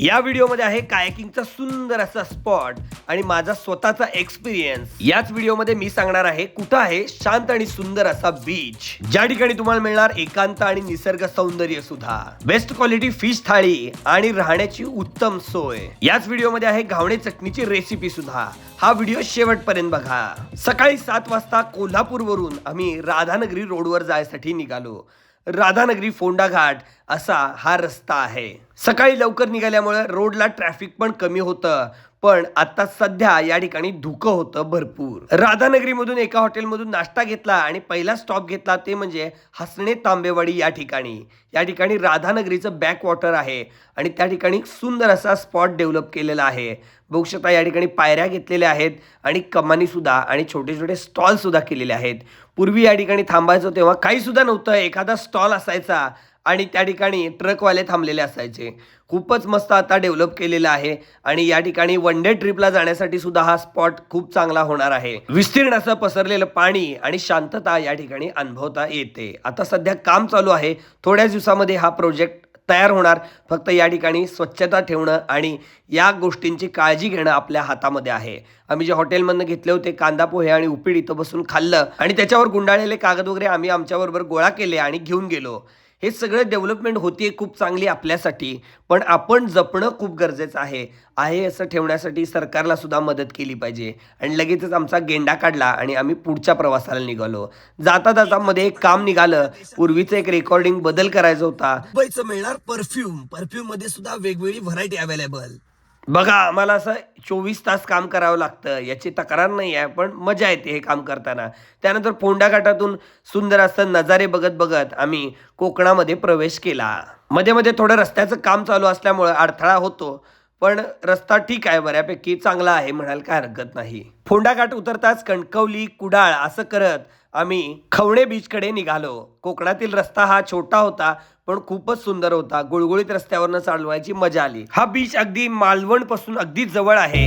या व्हिडिओमध्ये आहे कायाकिंगचा सुंदर असा स्पॉट आणि माझा स्वतःचा एक्सपिरियन्स याच व्हिडिओमध्ये मी सांगणार आहे कुठं आहे शांत आणि सुंदर असा बीच ज्या ठिकाणी तुम्हाला मिळणार एकांत आणि निसर्ग सौंदर्य सुद्धा. बेस्ट क्वालिटी फिश थाळी आणि राहण्याची उत्तम सोय. याच व्हिडिओमध्ये आहे घावणे चटणीची रेसिपी सुद्धा. हा व्हिडिओ शेवटपर्यंत बघा. सकाळी सात वाजता कोल्हापूरवरून आम्ही राधानगरी रोडवर जायसाठी निघालो. राधानगरी फोंडा घाट असा हा रस्ता आहे. सकाळी लवकर निघाल्यामुळं रोडला ट्रॅफिक पण कमी होतं. पण आता सध्या या ठिकाणी धुकं होतं भरपूर. राधानगरीमधून एका हॉटेलमधून नाश्ता घेतला आणि पहिला स्टॉप घेतला ते म्हणजे हसणे तांबेवाडी या ठिकाणी. या ठिकाणी राधानगरीचं बॅक वॉटर आहे आणि त्या ठिकाणी सुंदर असा स्पॉट डेव्हलप केलेला आहे. बघू शकता या ठिकाणी पायऱ्या घेतलेल्या आहेत आणि कमानी सुद्धा आणि छोटे छोटे स्टॉल सुद्धा केलेले आहेत. पूर्वी या ठिकाणी थांबायचो तेव्हा काही सुद्धा नव्हतं. एखादा स्टॉल असायचा आणि त्या ठिकाणी ट्रकवाले थांबलेले असायचे. खूपच मस्त आता डेव्हलप केलेलं आहे आणि या ठिकाणी वन डे ट्रिपला जाण्यासाठी सुद्धा हा स्पॉट खूप चांगला होणार आहे. विस्तीर्ण असं पसरलेलं पाणी आणि शांतता या ठिकाणी अनुभवता येते. आता सध्या काम चालू आहे. थोड्याच दिवसामध्ये हा प्रोजेक्ट तयार होणार. फक्त या ठिकाणी स्वच्छता ठेवणं आणि या गोष्टींची काळजी घेणं आपल्या हातामध्ये आहे. आम्ही जे हॉटेलमधनं घेतले होते कांदा पोहे आणि उपीड इथं बसून खाल्लं आणि त्याच्यावर गुंडाळलेले कागद वगैरे आम्ही आमच्याबरोबर गोळा केले आणि घेऊन गेलो. हे सगळं डेव्हलपमेंट होतीये खूप चांगली आपल्यासाठी पण आपण जपणं खूप गरजेचं आहे. आहे असं ठेवण्यासाठी सरकारला सुद्धा मदत केली पाहिजे. आणि लगेचच आमचा गेंडा काढला आणि आम्ही पुढच्या प्रवासाला निघालो. जाता जाता मध्ये एक काम निघालं. पूर्वीचं एक रेकॉर्डिंग बदल करायचा होता. मुंबईचं मिळणार परफ्यूम परफ्यूममध्ये सुद्धा वेगवेगळी व्हरायटी अवेलेबल बघा आम्हाला असं चोवीस तास काम करावं लागतं. याची तक्रार नाही आहे पण मजा येते हे काम करताना. त्यानंतर फोंडाघाटातून सुंदर असं नजारे बघत बघत आम्ही कोकणामध्ये प्रवेश केला. मध्ये मध्ये थोडं रस्त्याचं काम चालू असल्यामुळं अडथळा होतो पण रस्ता ठीक आहे बऱ्यापैकी चांगला आहे म्हणाल काय हरकत नाही. फोंडाघाट उतरताच कणकवली कुडाळ असं करत आम्ही खवणे बीचकडे निघालो. कोकणातील रस्ता हा छोटा होता पण खूपच सुंदर होता. गुळगुळीत रस्त्यावरनं चालवायची मजा आली. हा बीच अगदी मालवणपासून अगदी जवळ आहे.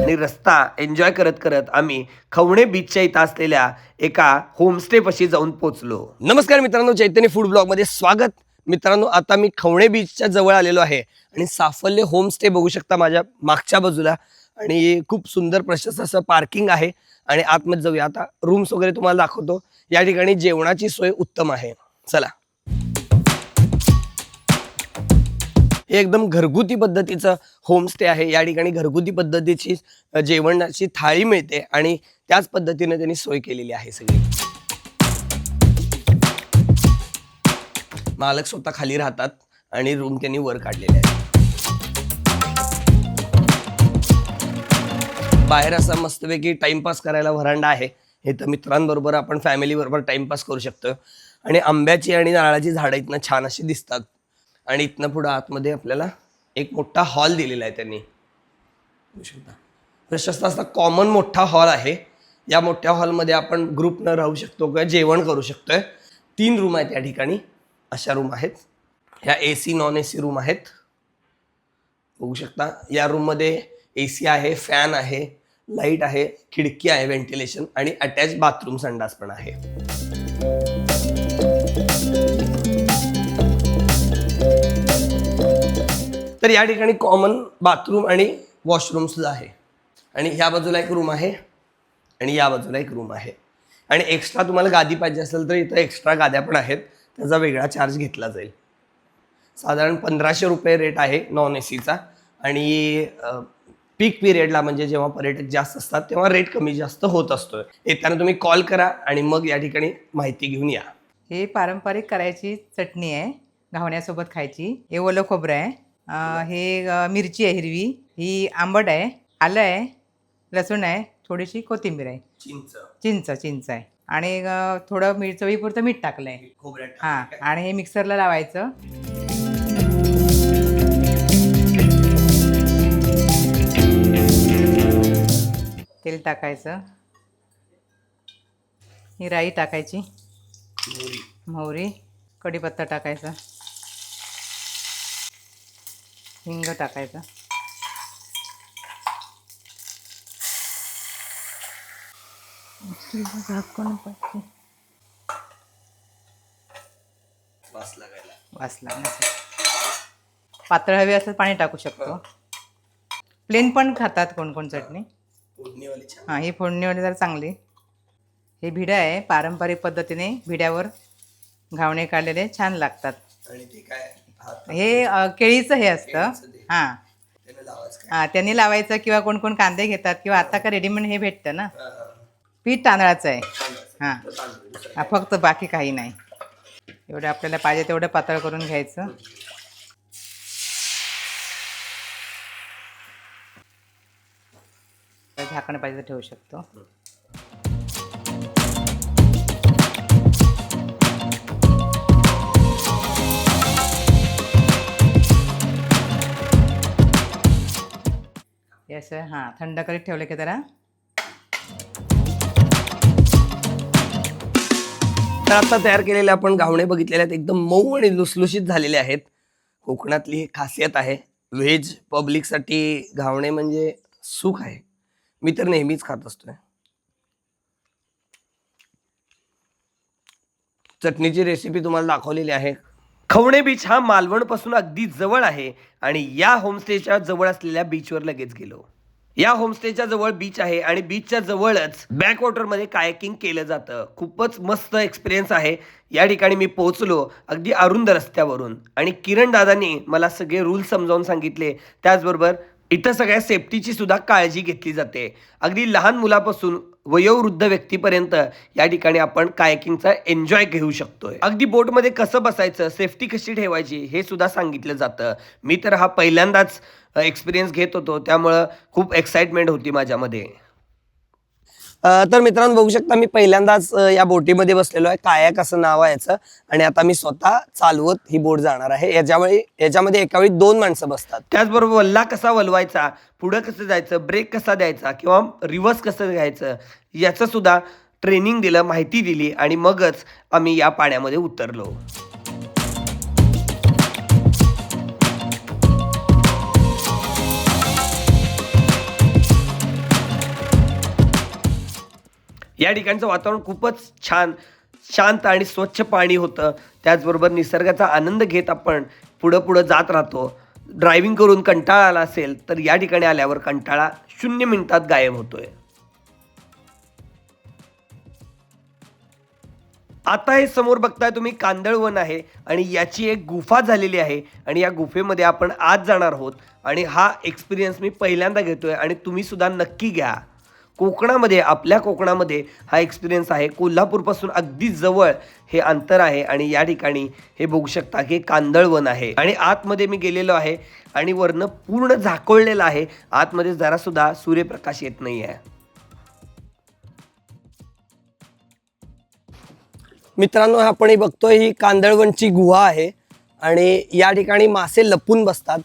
आणि रस्ता एन्जॉय करत करत आम्ही खवणे बीचच्या इथं असलेल्या एका होमस्टे पशी जाऊन पोहोचलो नमस्कार मित्रांनो चैतन्य फूड ब्लॉगमध्ये स्वागत. मित्रांनो आता मी खवणे बीचच्या जवळ आलेलो आहे. आणि साफल्य होमस्टे बघू शकता माझ्या मागच्या बाजूला. आणि खूप सुंदर प्रशस्त असं पार्किंग आहे. आणि आतमध्ये जाऊया. आता रूम्स वगैरे तुम्हाला दाखवतो. या ठिकाणी जेवणाची सोय उत्तम आहे. चला. हे एकदम घरगुती पद्धतीचं होमस्टे आहे. या ठिकाणी घरगुती पद्धतीची जेवणाची थाळी मिळते. आणि त्याच पद्धतीने त्यांनी सोय केलेली आहे सगळी. मालक स्वतः खाली राहतात आणि रूम त्यांनी वर काढलेले आहेत. बाहेर असा मस्तपैकी टाइमपास करायला व्हरांडा आहे. हे तर मित्रांबरोबर आपण फॅमिली बरोबर टाइमपास करू शकतो आणि आंब्याची आणि नारळाची झाडं इथनं छान अशी दिसतात. आणि इथनं पुढं आतमध्ये आपल्याला एक मोठा हॉल दिलेला आहे त्यांनी. शकता. प्रशस्त असा कॉमन मोठा हॉल आहे. या मोठ्या हॉलमध्ये आपण ग्रुपनं राहू शकतो किंवा जेवण करू शकतोय. तीन रूम आहेत या ठिकाणी. अशा रूम आहेत. ह्या A C non A C room आहेत. बघू शकता. या रूममध्ये ए सी आहे फॅन आहे लाइट आहे खिडकी आहे व्हेंटिलेशन आणि अटॅच बाथरूम संडास पण आहे. तर या ठिकाणी कॉमन बाथरूम आणि वॉशरूम सुद्धा आहे. आणि ह्या बाजूला एक रूम आहे आणि या बाजूला एक रूम आहे. आणि एक्स्ट्रा तुम्हाला गादी पाहिजे असेल तर इथं एक्स्ट्रा गाद्या पण आहेत. त्याचा वेगळा चार्ज घेतला जाईल. साधारण पंधराशे रुपये रेट आहे नॉन ए सीचा आणि पीक पिरियडला म्हणजे जेव्हा पर्यटक जास्त असतात तेव्हा रेट कमी जास्त होत असतो येताना तुम्ही कॉल करा आणि मग या ठिकाणी माहिती घेऊन या. हे पारंपरिक करायची चटणी आहे घावण्यासोबत खायची. हे ओलं खोबरं आहे हे मिरची आहे हिरवी. ही आंबट आहे आलं आहे लसूण आहे थोडीशी कोथिंबीर आहे. चिंच. चिंच चिंच आहे. आणि थोडं मीठ चवीपुरतं मीठ टाकलं आहे खोबऱ्यात हां आणि हे मिक्सरला लावायचं. तेल टाकायचं. ही राई टाकायची. मोहरी. कढीपत्ता टाकायचा. हिंग टाकायचं. झाकण पाहिजे. वास लागायला. वास लागण्यासाठी पातळ हवी असं पाणी टाकू शकतो. प्लेन पण खातात कोण कोण चटणी? फोडणीवाली छान. हां ही फोडणीवाली जरा चांगली. हे भिडा आहे पारंपरिक पद्धतीने भिड्यावर घावणे काढलेले छान लागतात. आणि ते काय हात हे अ, केळीचं हे असतं. केळीचं ते. हां. त्यानं लावायचं काय? हां त्यांनी लावायचं किंवा कोण कोण कांदे घेतात किंवा आता का रेडीमेड हे भेटतं ना. हा, हा. पीठ तांदळाचं आहे. तांदळाचं. हां. तर तांदूळ दुसरं हा, फक्त बाकी काही नाही. एवढं आपल्याला पाहिजे तेवढं पातळ करून घ्यायचं. झाकण पाहिजे ठेवू शकतो. येस हां थंड करीत ठेवलं की जरा. तर आता तयार केलेले आपण घावणे बघितलेले आहेत एकदम मऊ आणि लुसलुशीत झालेले आहेत. कोकणातली ही खासियत आहे व्हेज पब्लिकसाठी घावणे म्हणजे सुख आहे. मी तर नेहमीच खात असतोय. चटणीची रेसिपी तुम्हाला दाखवलेली आहे. खवणे बीच हा मालवणपासून अगदी जवळ आहे आणि या होमस्टेच्या जवळ असलेल्या बीचवर लगेच गेलो. या होमस्टेच्या जवळ बीच आहे आणि बीचच्या जवळच बॅकवॉटरमध्ये कायकिंग केलं जातं. खूपच मस्त एक्सपिरियन्स आहे. या ठिकाणी मी पोहोचलो अगदी अरुंद रस्त्यावरून आणि किरण दादांनी मला सगळे रूल समजावून सांगितले. त्याचबरोबर इथं सगळ्या सेफ्टीची सुद्धा काळजी घेतली जाते. अगदी लहान मुलापासून वयोवृद्ध व्यक्तीपर्यंत या ठिकाणी आपण कायकिंगचा एन्जॉय घेऊ शकतोय. अगदी बोटमध्ये कसं बसायचं सेफ्टी कशी ठेवायची हे सुद्धा सांगितलं जातं. मी तर हा पहिल्यांदाच एक्सपिरियन्स घेत होतो त्यामुळं खूप एक्साइटमेंट होती माझ्यामध्ये. तर मित्रांनो बघू शकता मी पहिल्यांदाच या बोटीमध्ये बसलेलो आहे. कायाक असं नाव आहे याचं. आणि आता मी स्वतः चालवत ही बोट जाणार आहे. याच्यावेळी याच्यामध्ये एकावेळी दोन माणसं बसतात. त्याचबरोबर वल्ला कसा वलवायचा पुढं कसं जायचं ब्रेक कसा द्यायचा किंवा रिव्हर्स कसं घ्यायचं याचं सुद्धा ट्रेनिंग दिलं माहिती दिली आणि मगच आम्ही या पाण्यामध्ये उतरलो. या ठिकाणचं वातावरण खूपच छान शांत आणि स्वच्छ पाणी होतं. त्याचबरोबर निसर्गाचा आनंद घेत आपण पुढं पुढं जात राहतो. ड्रायव्हिंग करून कंटाळा आला असेल तर या ठिकाणी आल्यावर कंटाळा शून्य मिनिटात गायब होतोय. आता हे समोर बघताय तुम्ही कांदळवन आहे आणि याची एक गुफा झालेली आहे आणि या गुफेमध्ये आपण आज जाणार आहोत आणि हा एक्सपिरियन्स मी पहिल्यांदा घेतोय आणि तुम्ही सुद्धा नक्की घ्या. कोकणामध्ये आपल्या कोकणामध्ये हा एक्सपिरियन्स आहे. कोल्हापूरपासून अगदी जवळ हे अंतर आहे आणि या ठिकाणी हे बघू शकता की कांदळवन आहे. आणि आतमध्ये मी गेलेलो आहे आणि वरनं पूर्ण झाकोळलेलं आहे. आतमध्ये जरासुद्धा सूर्यप्रकाश येत नाही आहे मित्रांनो आपण ही बघतोय ही कांदळवनची गुहा आहे आणि या ठिकाणी मासे लपून बसतात.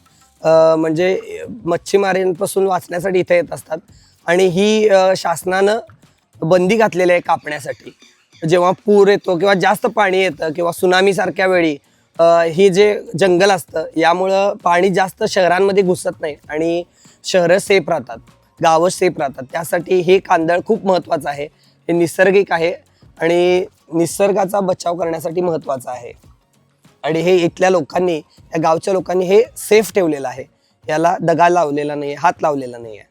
म्हणजे मच्छीमारांपासून वाचण्यासाठी इथे येत असतात. आणि ही शासनानं बंदी घातलेली आहे कापण्यासाठी. जेव्हा पूर येतो किंवा जास्त पाणी येतं किंवा सुनामीसारख्या वेळी हे जे जंगल असतं यामुळं पाणी जास्त शहरांमध्ये घुसत नाही आणि शहरं सेफ राहतात गावं सेफ राहतात. त्यासाठी हे कांदळ खूप महत्त्वाचं आहे. हे निसर्गिक आहे आणि निसर्गाचा बचाव करण्यासाठी महत्त्वाचं आहे. आणि हे इथल्या लोकांनी या गावच्या लोकांनी हे सेफ ठेवलेलं आहे. याला दगा लावलेला नाही हात लावलेला नाही आहे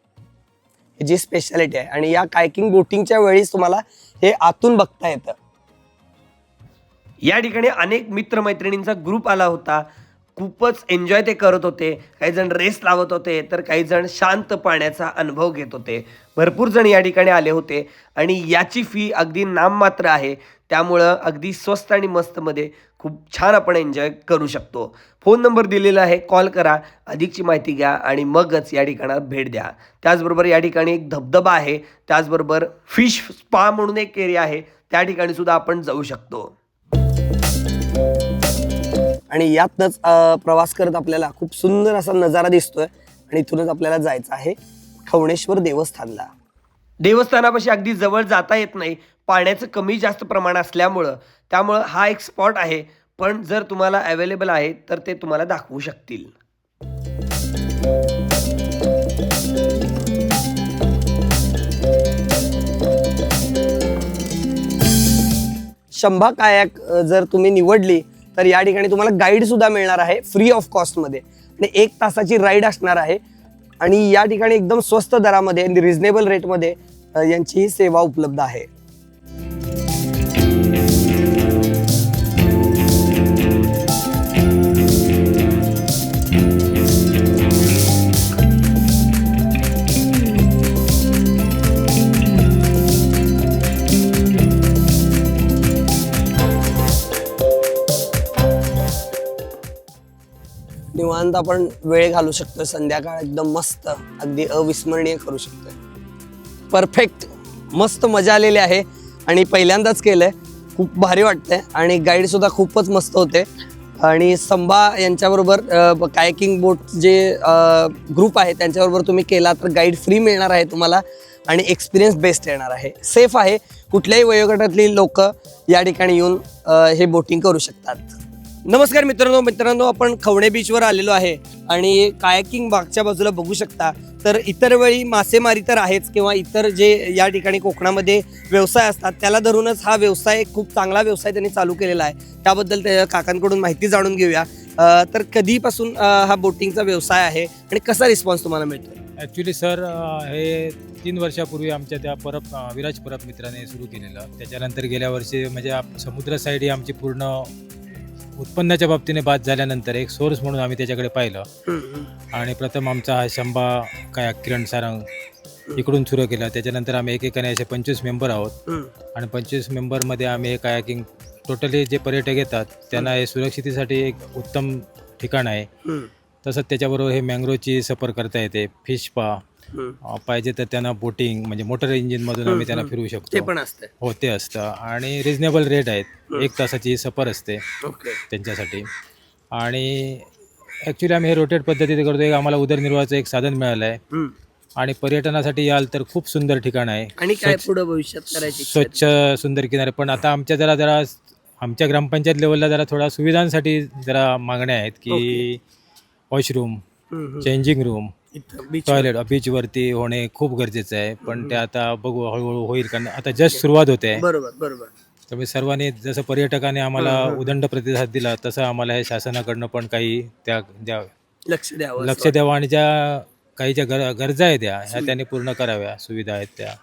जी स्पेशालिटी आहे. आणि या कायकिंग बोटिंगच्या वेळीच तुम्हाला हे आतून बघता येतं. या ठिकाणी अनेक मित्रमैत्रिणींचा ग्रुप आला होता. खूपच एन्जॉय ते करत होते. काही जण रेस लावत होते तर काही जण शांत पाण्याचा अनुभव घेत होते. भरपूर जण या ठिकाणी आले होते. आणि याची फी अगदी नाममात्र आहे. त्यामुळं अगदी स्वस्त आणि मस्तमध्ये खूप छान आपण एन्जॉय करू शकतो. फोन नंबर दिलेला आहे कॉल करा अधिकची माहिती घ्या आणि मगच या ठिकाणात भेट द्या. त्याचबरोबर या ठिकाणी एक धबधबा आहे त्याचबरोबर फिश स्पा म्हणून एक एरिया आहे त्या ठिकाणी सुद्धा आपण जाऊ शकतो. आणि यातनंच प्रवास करत आपल्याला खूप सुंदर असा नजारा दिसतोय आणि इथूनच आपल्याला जायचं आहे खवणेश्वर देवस्थानला. देवस्थानापाशी अगदी जवळ जाता येत नाही. पाण्याचं कमी जास्त प्रमाण असल्यामुळं. त्यामुळं हा एक स्पॉट आहे. पण जर तुम्हाला अवेलेबल आहे तर ते तुम्हाला दाखवू शकतील. शंभा कायाक जर तुम्ही निवडली तर या ठिकाणी तुम्हाला गाईड सुद्धा मिळणार आहे फ्री ऑफ कॉस्टमध्ये आणि एक तासाची राईड असणार आहे. आणि या ठिकाणी एकदम स्वस्त दरामध्ये रिजनेबल रिझनेबल रेटमध्ये यांचीही यांची सेवा उपलब्ध आहे. निवांत आपण वेळ घालू शकतो संध्याकाळ एकदम मस्त अगदी अविस्मरणीय करू शकतो परफेक्ट मस्त मजा आलेली आहे. आणि पहिल्यांदाच केलं आहे खूप भारी वाटतंय. आणि गाईडसुद्धा खूपच मस्त होते. आणि संभा यांच्याबरोबर कायकिंग बोट जे ग्रुप आहे त्यांच्याबरोबर तुम्ही केला तर गाईड फ्री मिळणार आहे तुम्हाला. आणि एक्सपिरियन्स बेस्ट येणार आहे. सेफ आहे. कुठल्याही वयोगटातली लोक या ठिकाणी येऊन हे बोटिंग करू शकतात. नमस्कार मित्रांनो मित्रांनो आपण खवणे बीचवर आलेलो आहे आणि कायाकिंग मागच्या बाजूला बघू शकता. तर इतर वेळी मासेमारी तर आहेच किंवा इतर जे या ठिकाणी कोकणामध्ये व्यवसाय असतात त्याला धरूनच हा व्यवसाय खूप चांगला व्यवसाय त्यांनी चालू केलेला आहे. त्याबद्दल त्या काकांकडून माहिती जाणून घेऊया. तर कधीपासून हा बोटिंगचा व्यवसाय आहे आणि कसा रिस्पॉन्स तुम्हाला मिळतो ॲक्च्युली सर हे तीन वर्षापूर्वी आमच्या त्या परब विराज परब मित्राने सुरू केलेलं. त्याच्यानंतर गेल्या वर्षी म्हणजे समुद्र साईड ही आमची पूर्ण उत्पन्नाच्या बाबतीने बाद झाल्यानंतर एक सोर्स म्हणून आम्ही त्याच्याकडे पाहिलं. आणि प्रथम आमचा हा शंभा काय किरण सारंग इकडून सुरू केला. त्याच्यानंतर आम्ही एकेकाने असे पंचवीस मेंबर आहोत. आणि पंचवीस मेंबरमध्ये आम्ही हे कायाकिंग टोटली जे पर्यटक येतात त्यांना हे सुरक्षितेसाठी एक उत्तम ठिकाण आहे. तसंच त्याच्याबरोबर हे मँग्रोवची सफर करता येते फिश पा अ, पाहिजे तर त्यांना बोटिंग म्हणजे मोटर इंजिनमधून आम्ही त्यांना फिरवू ते शकतो पण असते हो ते असतं. आणि रिजनेबल रेट आहेत. एक तासाची सफर असते ओके. त्यांच्यासाठी. आणि ॲक्च्युली आम्ही हे रोटेट पद्धतीने करतो. एक आम्हाला उदरनिर्वाहाचं एक साधन मिळालं आहे आणि पर्यटनासाठी याल तर खूप सुंदर ठिकाण आहे. आणि काय पुढे भविष्यात करायची इच्छा आहे? स्वच्छ सुंदर किनारे. पण आता आमच्या जरा जरा आमच्या ग्रामपंचायत लेवलला जरा थोडा सुविधांसाठी जरा मागण्या आहेत की वॉशरूम हम्म, हम्म. चेंजिंग रूम टॉयलेट बीचवरती होणे खूप गरजेचं आहे. पण ते आता बघू हळूहळू होईल कारण आता जस्ट सुरुवात होते. बरोबर बरोबर. त्यामुळे सर्वांनी जसं पर्यटकाने आम्हाला उदंड प्रतिसाद दिला तसं आम्हाला हे शासनाकडनं पण काही त्या ज्या लक्ष द्यावं लक्ष द्यावं आणि ज्या काही ज्या गर गरजा आहेत त्या ह्या त्यांनी पूर्ण कराव्या सुविधा आहेत त्या.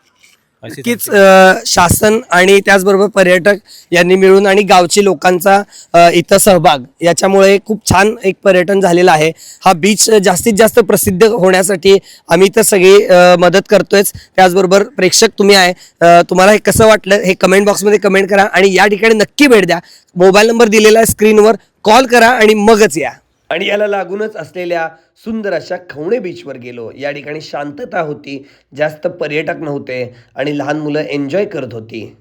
नक्कीच अ, शासन आणि त्याचबरोबर पर्यटक यांनी मिळून आणि गावची लोकांचा अ, इथं सहभाग याच्यामुळे खूप छान एक पर्यटन झालेलं आहे. हा बीच जास्तीत जास्त प्रसिद्ध होण्यासाठी आम्ही तर सगळी अ, मदत करतोयच. त्याचबरोबर प्रेक्षक तुम्ही आहे अ, तुम्हाला हे कसं वाटलं हे कमेंट बॉक्समध्ये कमेंट करा आणि या ठिकाणी नक्की भेट द्या. मोबाईल नंबर दिलेला आहे स्क्रीनवर कॉल करा आणि मगच या. आणि याला लागूनच असलेल्या सुंदर अशा खवणे बीचवर गेलो. या ठिकाणी शांतता होती जास्त पर्यटक नव्हते आणि लहान मुलं एन्जॉय करत होती.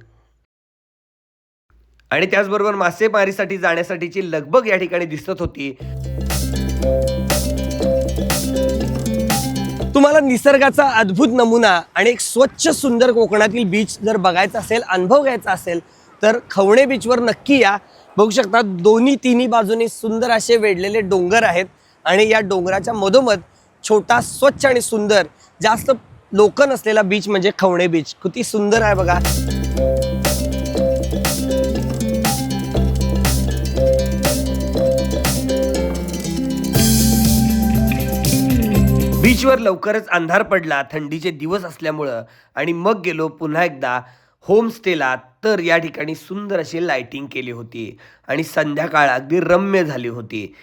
आणि त्याचबरोबर मासेमारीसाठी जाण्यासाठीची लगबग या ठिकाणी दिसत होती. तुम्हाला निसर्गाचा अद्भुत नमुना आणि एक स्वच्छ सुंदर कोकणातील बीच जर बघायचा असेल अनुभव घ्यायचा असेल तर खवणे बीचवर नक्की या. बघू शकता दोन्ही तिन्ही बाजूनी सुंदर असे वेढलेले डोंगर आहेत. आणि या डोंगराच्या मधोमध छोटा स्वच्छ आणि सुंदर जास्त लोक नसलेला बीच म्हणजे खवणे बीच किती सुंदर आहे बघा. बीचवर लवकरच अंधार पडला थंडीचे दिवस असल्यामुळं. आणि मग गेलो पुन्हा एकदा होमस्टेला तर या ठिकाणी सुंदर अशी लायटिंग केली होती. आणि संध्याकाळ अगदी रम्य झाली होती.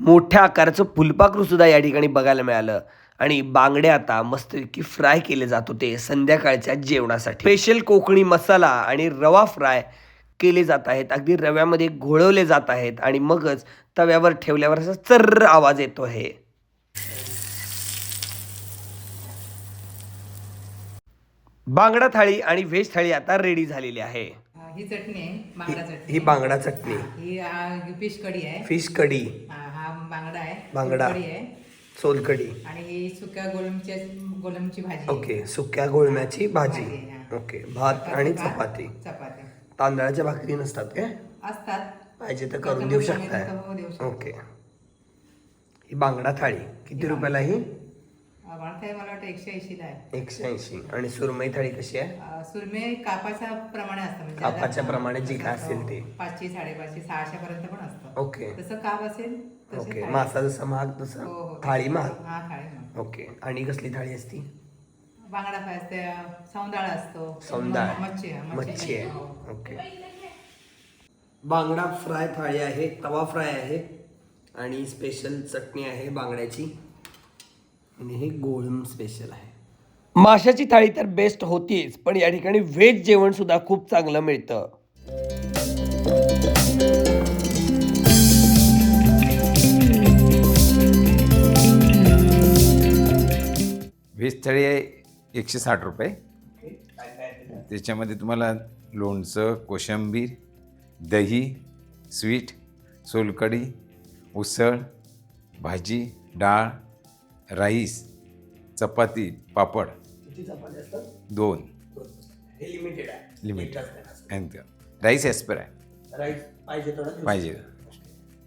मोठ्या आकाराचं फुलपाखरूसुद्धा या ठिकाणी बघायला मिळालं. आणि बांगडे आता मस्तपैकी फ्राय केले जात होते संध्याकाळच्या जेवणासाठी. स्पेशल कोकणी मसाला आणि रवा फ्राय केले जात आहेत. अगदी रव्यामध्ये घोळवले जात आहेत. आणि मगच तव्यावर ठेवल्यावर असा चर्र आवाज येतो आहे. बांगडा थाळी आणि व्हेज थाळी आता रेडी झालेली आहे. अ, ही चटणी आहे बांगडा चटणी. ही बांगडा चटणी. ही फिश कढी आहे. फिश कढी. अ, हा बांगडा आहे बांगडा. कढी आहे. सोलकढी आणि ही सुक्या गोलमची गोलमची भाजी. ओके सुक्या गोळम्याची भाजी. भाजी, हा. ओके भात आणि चपाती. चपाती. तांदळाच्या भाकरी नसतात काय? असतात. पाहिजे तर करून देऊ शकताय. देऊ शकतो. ओके. ही बांगडा थाळी. किती रुपयाला ही? बाळथाई मला वाटतं एकशे ऐंशीला आहे. एकशे ऐंशी. आणि सुरमई थाळी कशी आहे? अ, सुरमे कापाच्या प्रमाणे असतं म्हणजे कापाच्या आता- प्रमाणे जी काय असेल ते. पाचशे साडेपाचशे सहाशे पर्यंत पण असतं. ओके. तसं काप असेल ओके. मासा जसा महाग तसा हो, हो. थाळी महाग? हा थाळी. ओके. आणि कसली थाळी असती? बांगडा फ्राय असते सौंदाळा असतो. सौंदाळ. मच्छी हा, मच्छी आहे. हो. ओके. बांगडा फ्राय थाळी आहे तवा फ्राय आहे आणि स्पेशल चटणी आहे बांगड्याची. आणि हे गोळम स्पेशल आहे. माशाची थाळी तर बेस्ट होतीच पण या ठिकाणी व्हेज जेवण सुद्धा खूप चांगलं मिळतं. व्हेज थाळी आहे एकशे साठ रुपये. त्याच्यामध्ये तुम्हाला लोणचं कोशिंबीर दही स्वीट सोलकढी उसळ भाजी डाळ राईस चपाती पापड. दोन. हे लिमिटेड आहे. लिमिटेड आणि राईस ॲस्पर आहे. राईस पाहिजे तेवढा पाहिजे.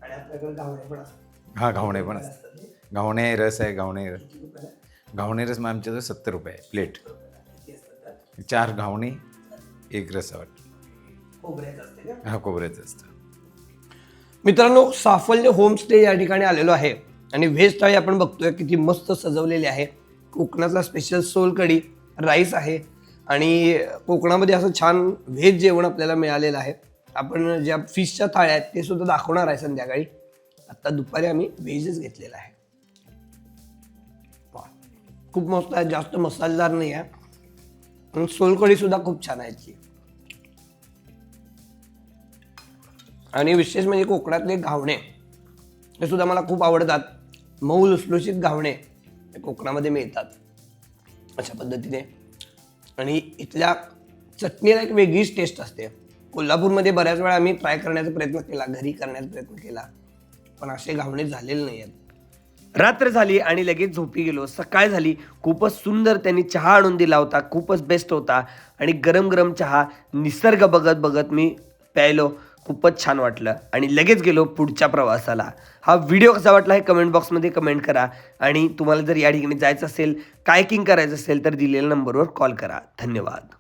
आणि आपल्याकडे गावणे पण असतात. हा घावणे पण असतात. घावणे रस आहे घावणे रस. घावणे रस मग आमच्याजवळ सत्तर रुपये आहे प्लेट. चार घावणे एक असते का? हा खोबऱ्याचं असतं. मित्रांनो साफल्य होमस्टे या ठिकाणी आलेलो आहे. आणि व्हेज थाळी आपण बघतोय किती मस्त सजवलेली आहे. कोकणातला स्पेशल सोलकढी राईस आहे. आणि कोकणामध्ये असं छान व्हेज जेवण आपल्याला मिळालेलं आहे. आपण ज्या फिशच्या थाळ्या आहेत ते सुद्धा दाखवणार आहे संध्याकाळी. आत्ता दुपारी आम्ही व्हेजच घेतलेला आहे. वा. खूप मस्त आहे जास्त मसालेदार नाही आहे. आणि सोलकडी सुद्धा खूप छान आहे याची आणि विशेष म्हणजे कोकणातले घावणे हे सुद्धा मला खूप आवडतात. मऊ लुसलुशीत घावणे कोकणामध्ये मिळतात अशा पद्धतीने. आणि इथल्या चटणीला एक वेगळीच टेस्ट असते. कोल्हापूरमध्ये बऱ्याच वेळा आम्ही ट्राय करण्याचा प्रयत्न केला घरी करण्याचा प्रयत्न केला पण असे घावणे झालेले नाही आहेत रात्र झाली आणि लगेच झोपी गेलो. सकाळ झाली खूपच सुंदर त्यांनी चहा आणून दिला होता खूपच बेस्ट होता. आणि गरम गरम चहा निसर्ग बघत बघत मी प्यायलो खूपच छान वाटलं. आणि लगेच गेलो पुढच्या प्रवासाला. हा व्हिडिओ कसा वाटला हे कमेंट बॉक्समध्ये कमेंट करा. आणि तुम्हाला जर या ठिकाणी जायचं असेल कायकिंग करायचं असेल तर दिलेल्या नंबरवर कॉल करा. धन्यवाद.